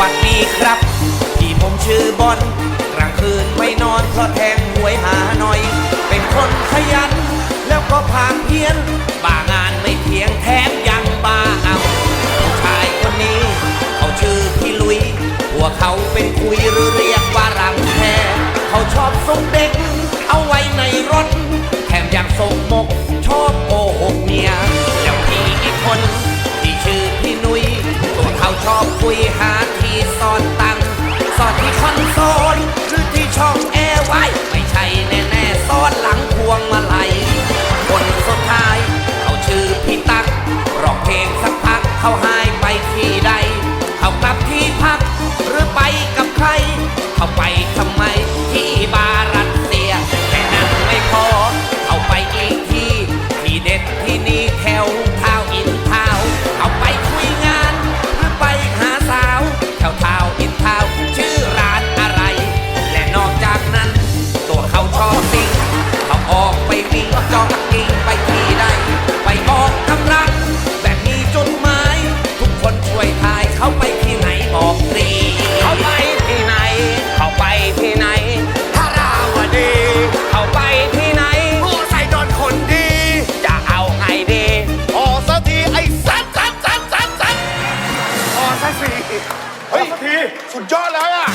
วัสดีครับที่ผมชื่อบอลกลางคืนไม่นอนเพราะแทงหวยหาหน่อย เป็นคนขยัน แล้วก็พาเพี้ยน บ้างานไม่เพียงแถมยังบ้าเอาผู้ชายคนนี้ เขาชื่อพี่ลุย หัวเขาเป็นคุยหรือเรียก เพลงสักพักเขาหายไปที่ใด เขากลับที่พักหรือไปกับใคร เขาไปทำไมที่บ้านีเฮ้ยที สุดยอดแล้วอะ